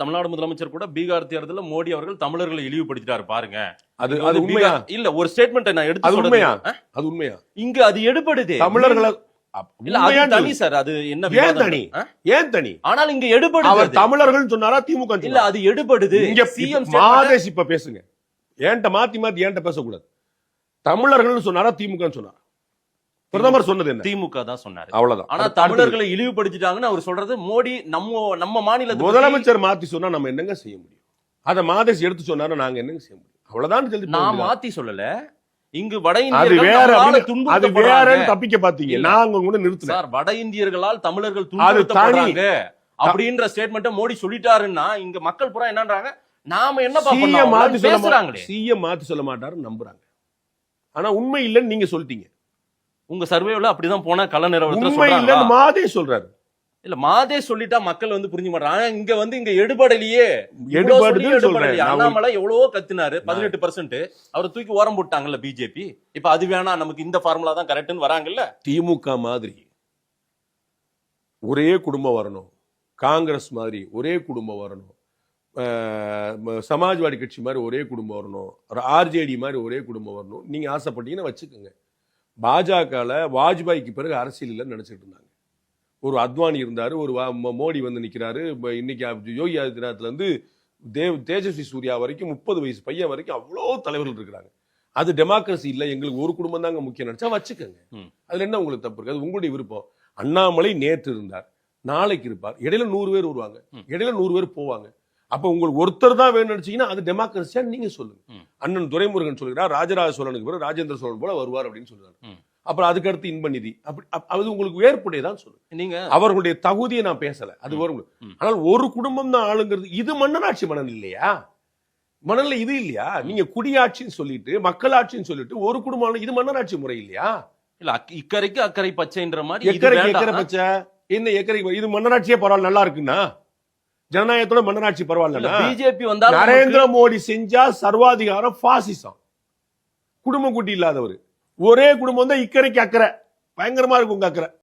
தமிழ்நாடு முதலமைச்சர் கூட பீகார் தேர்தலில் மோடி அவர்கள் தமிழர்களை இழிவுபடுத்திட்டாரு பாருங்க. அது அது உண்மையா? இல்ல ஒரு ஸ்டேட்மெண்ட் நான் எடுத்து அது உண்மையா? அது உண்மையா? இங்க அது எடுபடுது. தமிழர்களை தனி. சார். அது என்ன ஏன்? தனி? ஏன் தனி? ஆனால் இங்க அவர் தமிழர்கள் சொன்னாரா திமுக இல்ல? அது எடுபடுது. இங்க சிஎம் இப்ப மாதேஷ் இப்ப பேசுங்க. ஏன்ட்ட மாத்தி மாத்தி ஏன்ட்ட பேசக்கூடாது. தமிழர்கள் சொன்னாரா திமுக ன்னு சொன்னாரா? பிரதமர் சொன்னது என்ன? திமுக தான் சொன்னாரு. அவ்வளவுதான். ஆனா. தமிழர்களை இழிவுபடுத்திட்டாங்கன்னு அவர் சொல்றது மோடி நம்ம நம்ம மாநிலத்துக்கு முதலமைச்சர் மாத்தி சொன்னா நம்ம என்னங்க செய்ய முடியும்? அத மாதேஷ் எடுத்து சொன்னாரு நாங்க என்னங்க செய்ய முடியும்? அவ்வளவுதான் சொல்லி நான் மாத்தி சொல்லல. இங்கு வட இந்தியர்கள் தப்பிக்க பாத்தீங்க. அங்க கூட நிறுத்தினேன். சார் வட இந்தியர்களால் தமிழர்கள். துன்புறுத்தப்படுறாங்க. அப்படின்ற ஸ்டேட்மெண்ட்டை மோடி சொல்லிட்டாருன்னா இங்க மக்கள் பூரா என்னன்றாங்க? நாம பேசுறாங்களே. சிஎம் மாத்தி சொல்ல மாட்டாரு நம்புறாங்க. ஆனா உண்மை இல்லைன்னு நீங்க சொல்லிட்டீங்க. உங்க சர்வேல அப்படிதான் போனா கல நிறுவனத்துல மாதேஷ் சொல்றாரு. இல்ல மாதே சொல்லிட்டா மக்கள் வந்து புரிஞ்சு மாட்டாங்க. ஆனா இங்க வந்து இங்க எடுபடலையே. அண்ணாமலை எவ்வளவோ கத்துனாரு. பதினெட்டு பர்சன்ட் அவர் தூக்கி ஓரம் போட்டாங்கல்ல பிஜேபி இப்ப அது வேணா நமக்கு இந்த ஃபார்முலா தான் கரெக்ட்னு வராங்கல்ல? திமுக மாதிரி ஒரே குடும்பம் வரணும். காங்கிரஸ் மாதிரி ஒரே குடும்பம் வரணும். சமாஜ்வாடி கட்சி மாதிரி ஒரே குடும்பம் வரணும். ஆர்ஜேடி மாதிரி ஒரே குடும்பம் வரணும். நீங்க ஆசைப்பட்டீங்கன்னா வச்சுக்கோங்க. பாஜகல வாஜ்பாய்க்கு பிறகு அரசியல் இல்லைன்னு நினைச்சிட்டு இருந்தாங்க. ஒரு அத்வானி இருந்தாரு ஒரு மோடி வந்து நிக்கிறாரு இப்ப இன்னைக்கு யோகி ஆதித்யநாத்ல இருந்து தேவ் தேஜஸ்வி சூர்யா வரைக்கும் முப்பது வயசு பையன் வரைக்கும் அவ்வளோ தலைவர்கள் இருக்கிறாங்க. அது டெமோக்ரஸி இல்லை எங்களுக்கு ஒரு குடும்பம் தாங்க முக்கியம் நினைச்சா வச்சுக்கோங்க. அதுல என்ன உங்களுக்கு தப்பு இருக்கு? அது உங்களுடைய விருப்பம். அண்ணாமலை நேற்று இருந்தார் நாளைக்கு இருப்பார். இடையில நூறு பேர் வருவாங்க. இடையில நூறு பேர் போவாங்க. அப்ப உங்களுக்கு ஒருத்தர் தான் வேணும்னு நினைச்சீங்கன்னா அது டெமோக்ரஸியா நீங்க சொல்லுங்க. அண்ணன் துரைமுருகன் சொல்கிறார் ராஜராஜ சோழனுக்கு பிறகு ராஜேந்திர சோழன் போல வருவார் அப்படின்னு சொல்றாரு. அப்புறம் அதுக்கு அடுத்து இன்பநிதி அப்படி அப்- அது உங்களுக்கு ஏற்புடையதான் சொல்லுங்க நீங்க அவர்களுடைய தகுதியை நான் பேசல. அது. வரும். ஆனால் ஒரு குடும்பம் தான் ஆளுங்கிறது இது மன்னனாட்சி மன்னன் இல்லையா? மணல்ல இது இல்லையா? நீங்க குடியாட்சின்னு சொல்லிட்டு மக்களாட்சின்னு சொல்லிட்டு ஒரு குடும்பம் இது மன்னராட்சி முறை இல்லையா? இல்ல இக்கரைக்கு அக்கறை பச்சைன்ற மாதிரி எக்கரைக்கு எக்கரை வேண்டாம். பச்சை? என்ன எக்கரைக்கு இது மன்னராட்சியே பரவாயில்ல நல்லா இருக்குன்னா? ஜனநாயகத்தோட மன்னராட்சி பரவாயில்ல பிஜேபி வந்தாலும் நரேந்திர மோடி செஞ்சா சர்வாதிகாரம் பாசிசம். குடும்ப குட்டி இல்லாதவர். ஒரே குடும்பம் தான் இக்கரைக்கு அக்கறை. பயங்கரமா இருக்கும் உங்க அக்கறை.